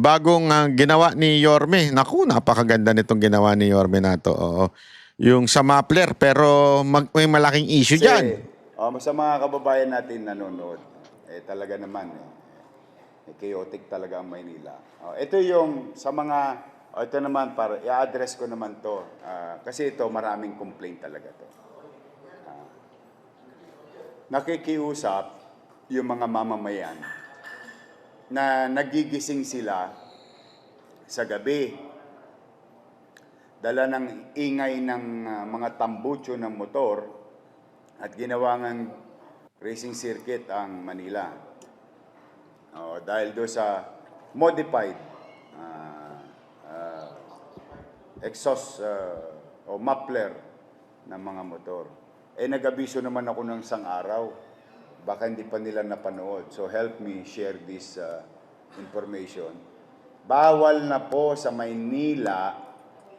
bagong ah, ginawa ni Yorme. Naku, napakaganda nitong ginawa ni Yorme na to. Oo. Yung sa Mapler, pero mag, may malaking issue Kasi, dyan. oh, sa mga kababayan natin nanonood, eh talaga naman eh, eh, chaotic talaga ang Maynila. Oh, ito yung sa mga, oh, ito naman, para i-address ko naman to. Ah, kasi ito, maraming complaint talaga to. Ah, nakikiusap yung mga mamamayan na nagigising sila sa gabi dala ng ingay ng ah, mga tambucho ng motor at ginawa ng racing circuit ang Manila. Oh, dahil do sa modified ah, ah, exhaust ah, o muffler ng mga motor. Eh nag-abiso naman ako ng isang araw. Baka hindi pa nila napanood. So help me share this ah, information. Bawal na po sa Maynila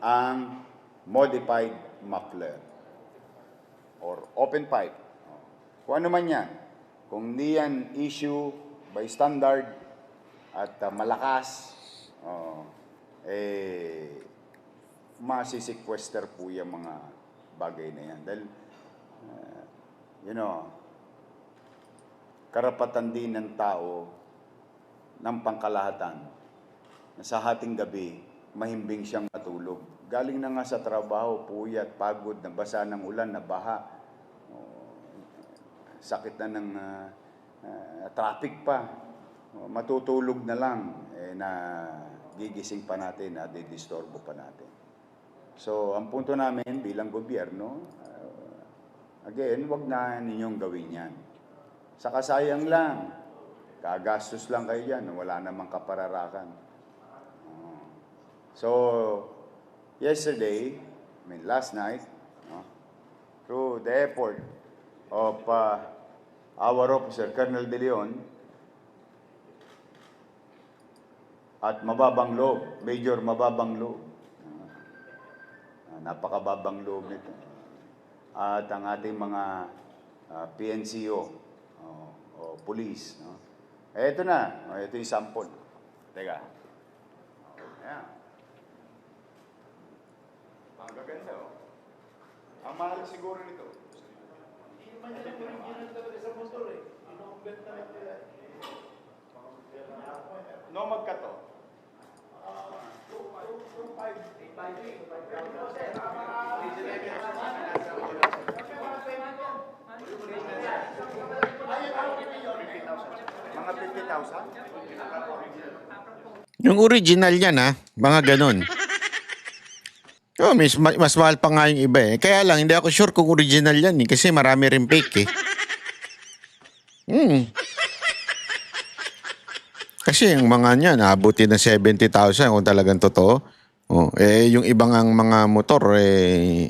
ang modified muffler or open pipe. Kung ano man yan. Kung hindi yan issue by standard at uh, malakas, oh, eh, masisequester po yung mga bagay na yan. Dahil, uh, you know, karapatan din ng tao ng pangkalahatan na sa hating gabi, mahimbing siyang matulog. Galing na nga sa trabaho, puyat, pagod, nabasa ng ulan, nabaha. Oh, sakit na ng ah, ah, traffic pa. Oh, matutulog na lang, eh, na gigising pa natin, na didisturbo pa natin. So, ang punto namin bilang gobyerno, ah, again, wag na ninyong gawin yan. Saka sayang lang, kagastos lang kayo yan, wala namang kapararakan. Oh. So, yesterday, I mean last night, no, through the effort of uh, our officer, Colonel De Leon, at mababang loob, Major mababang loob. Napakababang loob nito. At ang ating mga uh, PNCO o o police. No? Eh, ito na. O, ito yung sample. Teka. Ayan. Ang gaganda, oh. Ang mahal siguro nito. No magkato. Mga 50,000? Yung original yan ha, mga ganun. Oh, mas, mas mahal pa nga yung iba eh. Kaya lang, hindi ako sure kung original yan eh, kasi marami rin fake eh. Hmm. Kasi yung mga niyan, naabuti ng 70,000 kung talagang totoo. Oh, eh, yung ibang ang mga motor, eh,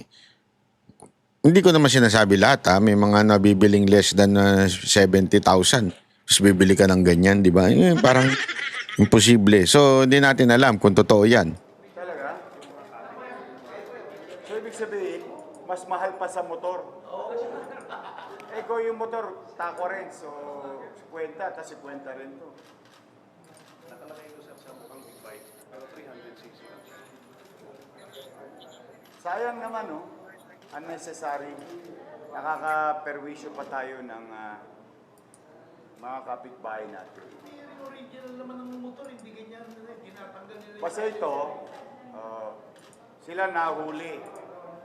hindi ko naman sinasabi lahat ha. May mga nabibiling less than uh, 70,000. Tapos bibili ka ng ganyan, di ba? Eh, parang imposible. So, hindi natin alam kung totoo yan. Talaga? So, ibig sabihin, mas mahal pa sa motor. Eh, kung yung motor, tako rin. So, 50, tapos 50 rin to. Sayang naman, no? Unnecessary. Nakaka-perwisyo pa tayo ng ah, mga kapitbahay natin. Yung original naman ng motor, hindi ganyan, tinatanggal nila. Kasi ito, uh, sila nahuli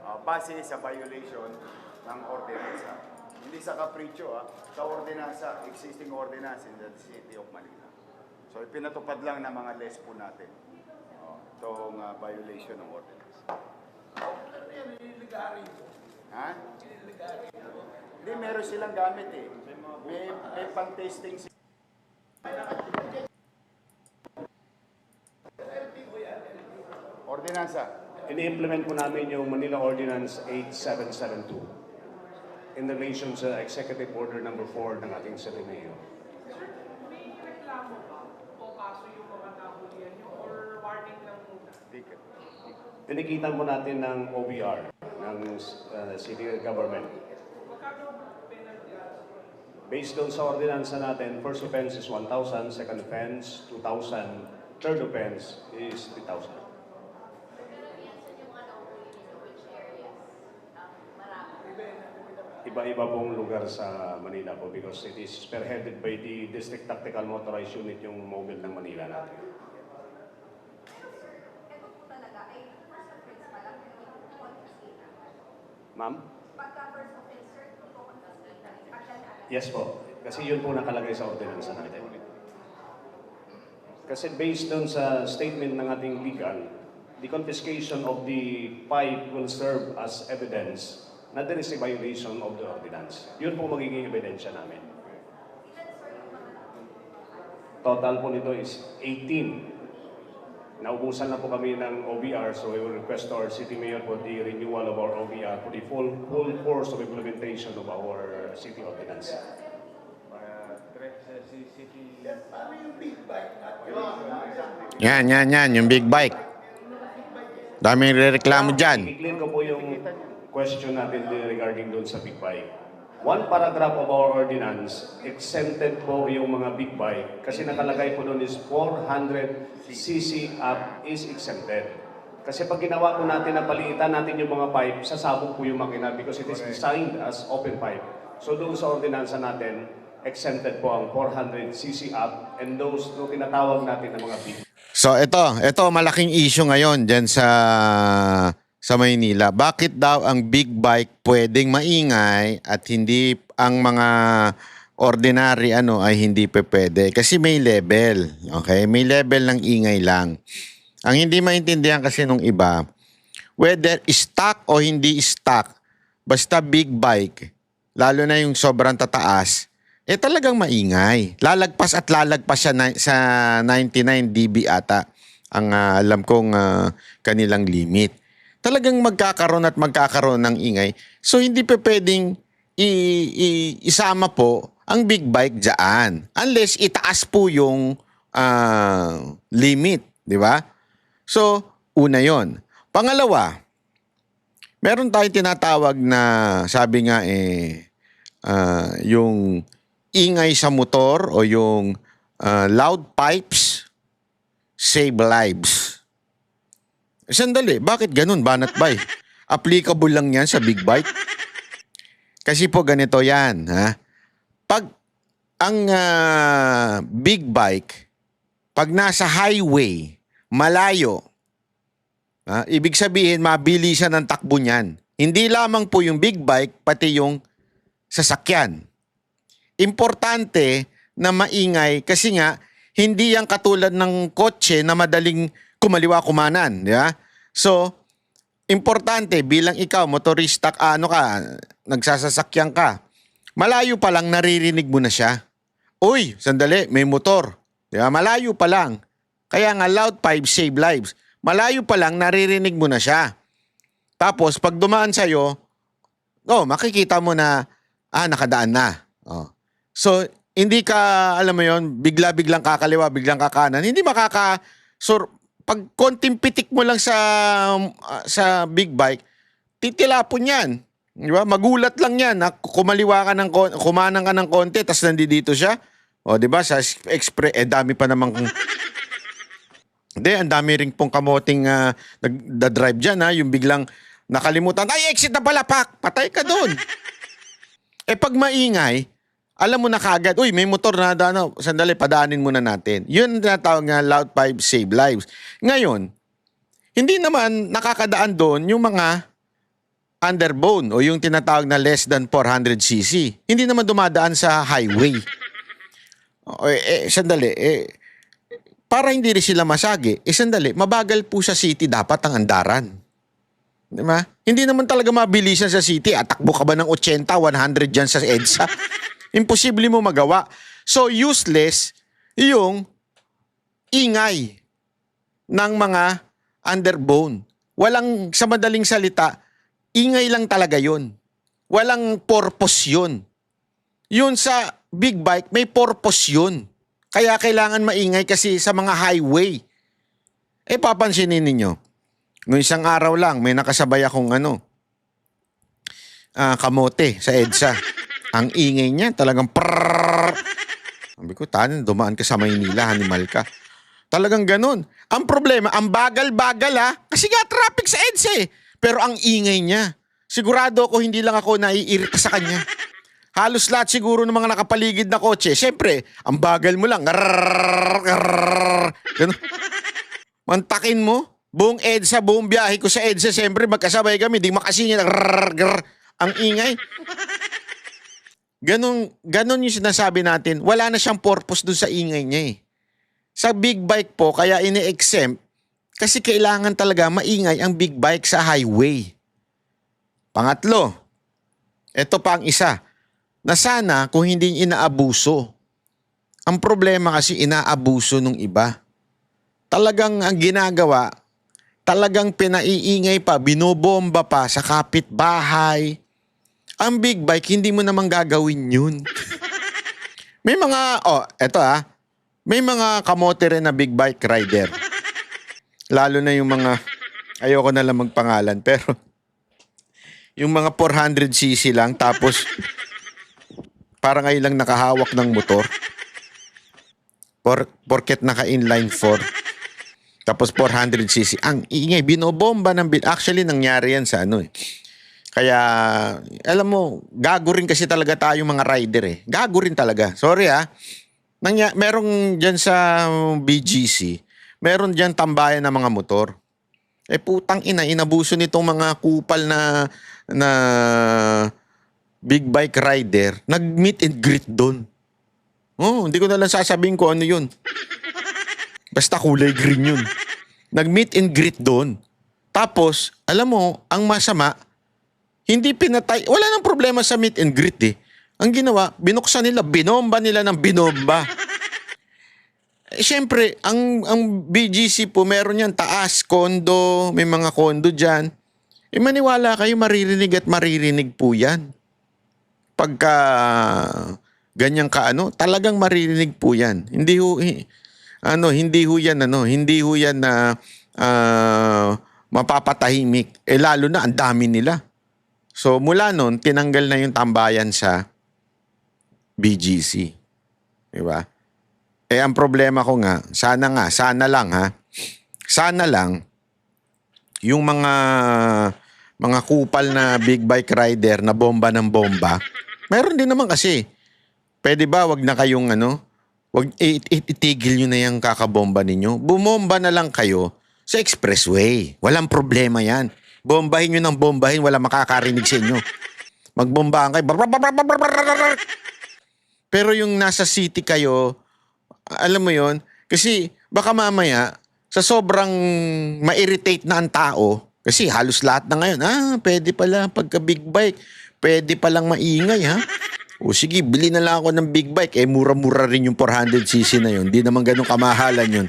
uh, base sa violation ng ordinansa. Hindi sa capriccio, ah, sa ordinansa, existing ordinance in the city of Manila. So ipinatupad lang ng mga lespo natin uh, itong uh, violation ng ordinance. Ano yan, ililigari. Ha? Hindi, meron silang gamit eh. May, may pang-tasting sila. Ordinansa. Ini-implement po namin yung Manila Ordinance 8772 in relation sa Executive Order number 4 ng ating City Mayor. May reklamo ba o kaso yung mga nahulihan nyo or warning lang muna? Tinikitan po natin ng OBR ng uh, City Government. Based doon sa ordinansa natin, first offense is 1,000, second offense 2,000, Third offense is 3,000. Iba-iba pong lugar sa Manila po because it is spearheaded by the District Tactical Motorized Unit yung mobile ng Manila natin. Ma'am? Yes po. Kasi yun po nakalagay sa ordinansa natin. Kasi based dun sa statement ng ating legal, the confiscation of the pipe will serve as evidence na there is a violation of the ordinance. Yun po magiging ebidensya namin. Total po nito is 18. Naubusan na po kami ng OBR, so we will request to our city mayor for the renewal of our OBR for the full, full course of implementation of our city ordinance. Yan, yan, yan. Yung big bike. Daming rereklamo dyan. I-clear ko po yung question natin din regarding doon sa big bike. One paragraph of our ordinance, exempted po yung mga big bike kasi nakalagay po doon is 400cc up is exempted. Kasi pag ginawa po natin na paliitan natin yung mga pipe, sasabog po yung makina because it is designed as open pipe. So doon sa ordinansa natin, exempted po ang 400cc up and those no tinatawag natin na mga big So ito, ito malaking issue ngayon diyan sa sa Maynila. Bakit daw ang big bike pwedeng maingay at hindi ang mga ordinary ano ay hindi pe pwede? Kasi may level. Okay? May level ng ingay lang. Ang hindi maintindihan kasi nung iba, whether stock o hindi stock, basta big bike, lalo na yung sobrang tataas, eh talagang maingay. Lalagpas at lalagpas siya na, sa 99 dB ata ang ah, alam kong ah, kanilang limit. Talagang magkakaroon at magkakaroon ng ingay. So hindi pa pwedeng i- i- isama po ang big bike dyan. Unless itaas po yung ah, limit, di ba? So, una yon. Pangalawa, meron tayong tinatawag na sabi nga eh ah, yung ingay sa motor o yung ah, loud pipes save lives. Sandali, bakit ganun, Banat Bay? Applicable lang yan sa big bike? Kasi po ganito yan, ha? Pag ang ah, big bike, pag nasa highway, malayo, ha? ibig sabihin, mabilisan ang takbo niyan. Hindi lamang po yung big bike, pati yung sasakyan importante na maingay kasi nga hindi yan katulad ng kotse na madaling kumaliwa kumanan, di ba? So, importante bilang ikaw motorista ka, ano ka, nagsasasakyan ka. Malayo pa lang naririnig mo na siya. Uy, sandali, may motor. Di ba? Malayo pa lang. Kaya nga loud pipe save lives. Malayo pa lang naririnig mo na siya. Tapos pag dumaan sa'yo, oh, makikita mo na ah nakadaan na. Oh. So, hindi ka, alam mo yon bigla-biglang kakaliwa, biglang kakanan. Hindi makaka... So, pag konting pitik mo lang sa ah, sa big bike, titilapon yan. Di ba? Magulat lang yan. na Kumaliwa ka ng, kumanang ka ng konti, tapos nandito siya. O, di ba? Sa express, eh, dami pa namang... Hindi, ang dami rin pong kamoting uh, nagda-drive dyan, ha? Yung biglang nakalimutan, ay, exit na pala, pak! Patay ka doon. eh, pag maingay, alam mo na kagad, uy, may motor na ano, sandali, padaanin muna natin. Yun ang tinatawag nga loud pipe save lives. Ngayon, hindi naman nakakadaan doon yung mga underbone o yung tinatawag na less than 400cc. Hindi naman dumadaan sa highway. O, eh, eh, sandali, eh, para hindi rin sila masagi, eh sandali, mabagal po sa city dapat ang andaran. Di ba? Hindi naman talaga mabilisan sa city. Atakbo ka ba ng 80, 100 dyan sa EDSA? Imposible mo magawa. So useless yung ingay ng mga underbone. Walang, sa madaling salita, ingay lang talaga yun. Walang purpose yun. Yun sa big bike, may purpose yun. Kaya kailangan maingay kasi sa mga highway. Eh papansinin ninyo, Noong isang araw lang, may nakasabay akong ano, ah, kamote sa EDSA. Ang ingay niya, talagang prrrr. Sabi ko, tanan, dumaan ka sa Maynila, animal ka. Talagang ganun. Ang problema, ang bagal-bagal ha. Kasi nga traffic sa EDSA eh. Pero ang ingay niya. Sigurado ako hindi lang ako naiirita sa kanya. Halos lahat siguro ng mga nakapaligid na kotse. Siyempre, ang bagal mo lang. Ganun. Mantakin mo. Buong EDSA, buong biyahe ko sa EDSA, siyempre magkasabay kami. Di grrrr. Ang ingay. Ganon, ganon yung sinasabi natin. Wala na siyang purpose dun sa ingay niya eh. Sa big bike po, kaya ini-exempt kasi kailangan talaga maingay ang big bike sa highway. Pangatlo, ito pa ang isa, na sana kung hindi inaabuso. Ang problema kasi inaabuso nung iba. Talagang ang ginagawa, talagang pinaiingay pa, binobomba pa sa kapitbahay. Ang big bike, hindi mo naman gagawin yun. May mga, oh, eto ah, may mga kamote rin na big bike rider. Lalo na yung mga, ayoko na lang magpangalan, pero yung mga 400cc lang, tapos parang ay lang nakahawak ng motor. Por, porket naka-inline 4. Tapos 400cc. Ang ingay, binobomba ng... Actually, nangyari yan sa ano eh. Kaya, alam mo, gago rin kasi talaga tayo mga rider eh. Gago rin talaga. Sorry ah. Nangya, merong dyan sa BGC, meron dyan tambayan ng mga motor. Eh putang ina, inabuso nitong mga kupal na na big bike rider. Nag-meet and greet doon. Oh, hindi ko na lang sasabihin ko ano yun. Basta kulay green yun. Nag-meet and greet doon. Tapos, alam mo, ang masama, hindi pinatay. Wala nang problema sa meet and greet eh. Ang ginawa, binuksan nila, binomba nila ng binomba. Eh, Siyempre, ang, ang BGC po, meron yan taas, kondo, may mga kondo dyan. Eh maniwala kayo, maririnig at maririnig po yan. Pagka ganyan ka ano, talagang maririnig po yan. Hindi ho, ano, hindi ho yan, ano, hindi ho yan na ah, mapapatahimik. Eh lalo na, ang dami nila. So mula nun, tinanggal na yung tambayan sa BGC. Di ba? Eh ang problema ko nga, sana nga, sana lang ha. Sana lang yung mga mga kupal na big bike rider na bomba ng bomba. Meron din naman kasi. Pwede ba wag na kayong ano, wag i- i- itigil niyo na yung kakabomba ninyo. Bumomba na lang kayo sa expressway. Walang problema 'yan. Bombahin niyo ng bombahin, wala makakarinig sa inyo. Magbombahan kayo. Pero yung nasa city kayo, alam mo yon kasi baka mamaya sa sobrang ma-irritate na ang tao kasi halos lahat na ngayon ah pwede pala pagka big bike pwede palang maingay ha? O sige bili na lang ako ng big bike. Eh mura-mura rin yung 400cc na yun. Di naman ganun kamahalan yun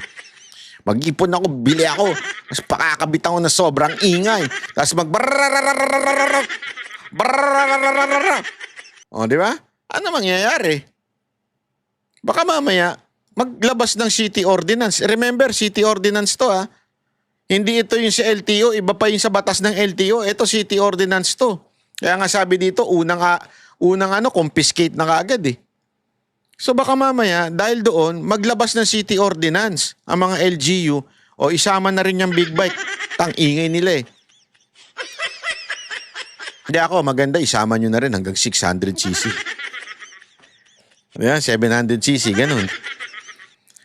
mag-ipon ako bili ako mas pakakabit ako na sobrang ingay tapos mag o di ba ano mangyayari baka mamaya maglabas ng city ordinance. Remember, city ordinance to ha. Hindi ito yung sa LTO, iba pa yung sa batas ng LTO. Ito city ordinance to. Kaya nga sabi dito, unang, unang ano, confiscate na kaagad eh. So baka mamaya, dahil doon, maglabas ng city ordinance ang mga LGU o isama na rin yung big bike. Tang ingay nila eh. Hindi ako, maganda, isama nyo na rin hanggang 600cc. Ayan, 700cc, ganun.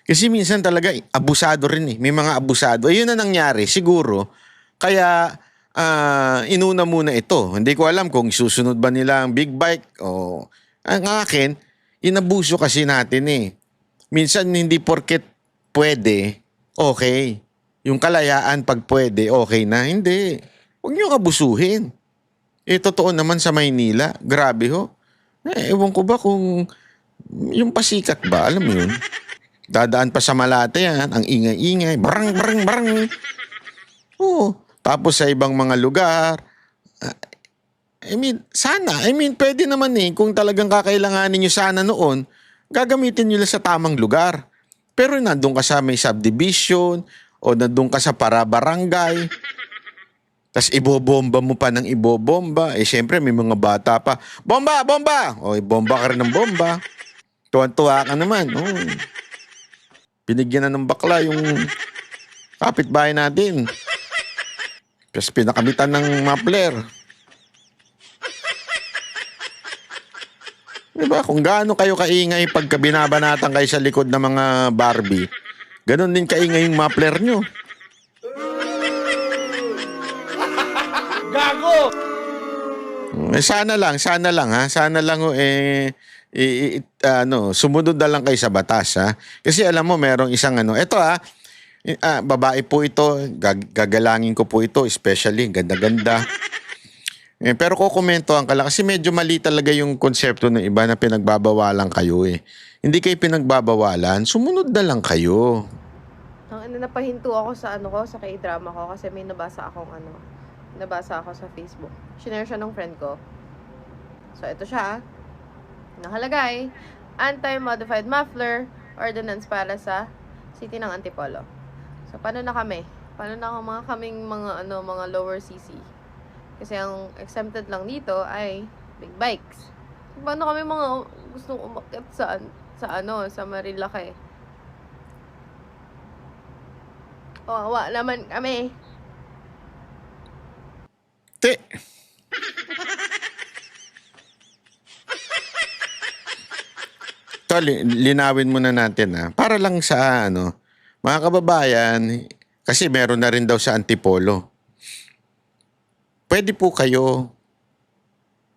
Kasi minsan talaga abusado rin eh. May mga abusado. Ayun na nangyari siguro. Kaya ah, inuna muna ito. Hindi ko alam kung susunod ba nila ang big bike o ang akin, inabuso kasi natin eh. Minsan hindi porket pwede, okay. Yung kalayaan pag pwede, okay na. Hindi. Huwag niyo abusuhin. Eh, totoo naman sa Maynila. Grabe ho. Eh, ewan ko ba kung yung pasikat ba, alam mo yun? Dadaan pa sa Malate yan, ang ingay-ingay, barang, barang, barang. Oo. Tapos sa ibang mga lugar, I mean, sana. I mean, pwede naman eh, kung talagang kakailanganin nyo sana noon, gagamitin nyo lang sa tamang lugar. Pero nandun ka sa may subdivision, o nandun ka sa para barangay, tapos ibobomba mo pa ng ibobomba. Eh, syempre, may mga bata pa. Bomba! Bomba! O, bomba ka rin ng bomba. Tuwan-tuwa ka naman. Oh. Binigyan na ng bakla yung kapitbahay natin. Tapos pinakamitan ng muffler. Diba? Kung gaano kayo kaingay pagka binabanatan kayo sa likod ng mga Barbie, ganun din kaingay yung muffler nyo. Eh, sana lang, sana lang ha. Sana lang ho, eh i- i- ano, sumunod na lang kayo sa batas ha. Kasi alam mo merong isang ano, eto ha. eh, ah, babae po ito, gag- gagalangin ko po ito, especially ganda-ganda. Eh, pero kukomentohan ka lang kasi medyo mali talaga yung konsepto ng iba na pinagbabawalan kayo eh. Hindi kayo pinagbabawalan, sumunod na lang kayo. Ang ano, napahinto ako sa ano ko, sa k-drama ko kasi may nabasa akong ano, nabasa ako sa Facebook. Shinare siya ng friend ko. So, ito siya. Nakalagay, anti-modified muffler ordinance para sa city ng Antipolo. So, paano na kami? Paano na ako mga kaming mga ano, mga lower CC? Kasi ang exempted lang dito ay big bikes. Paano kami mga gustong umakyat sa, sa ano, sa Marilake? Kawawa naman kami. Te. Ito, li- linawin muna natin ha. Para lang sa ano, mga kababayan, kasi meron na rin daw sa Antipolo. Pwede po kayo,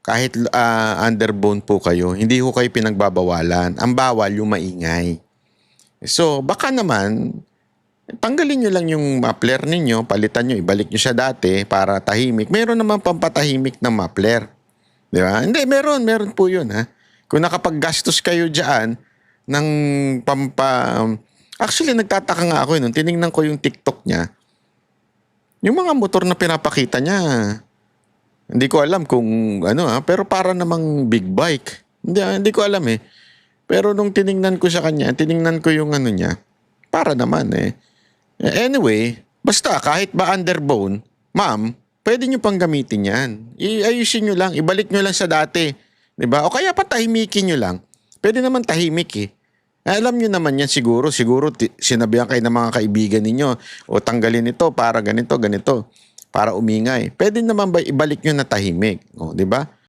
kahit ah, underbone po kayo, hindi ko kayo pinagbabawalan. Ang bawal yung maingay. So, baka naman, tanggalin nyo lang yung muffler ninyo, palitan nyo, ibalik nyo siya dati para tahimik. Meron naman pampatahimik na muffler. Di ba? Hindi, meron, meron po yun ha. Kung nakapaggastos kayo dyan ng pampa... Actually, nagtataka nga ako yun. Nung tiningnan ko yung TikTok niya, yung mga motor na pinapakita niya, hindi ko alam kung ano ha, pero para namang big bike. Hindi, hindi ko alam eh. Pero nung tiningnan ko sa kanya, tiningnan ko yung ano niya, para naman eh. Anyway, basta kahit ba underbone, ma'am, pwede nyo pang gamitin yan. Iayusin nyo lang, ibalik nyo lang sa dati. ba? O kaya patahimikin nyo lang. Pwede naman tahimik eh. Alam nyo naman yan siguro, siguro sinabihan kayo ng mga kaibigan ninyo, o tanggalin ito para ganito, ganito, para umingay. Pwede naman ba ibalik nyo na tahimik, di ba?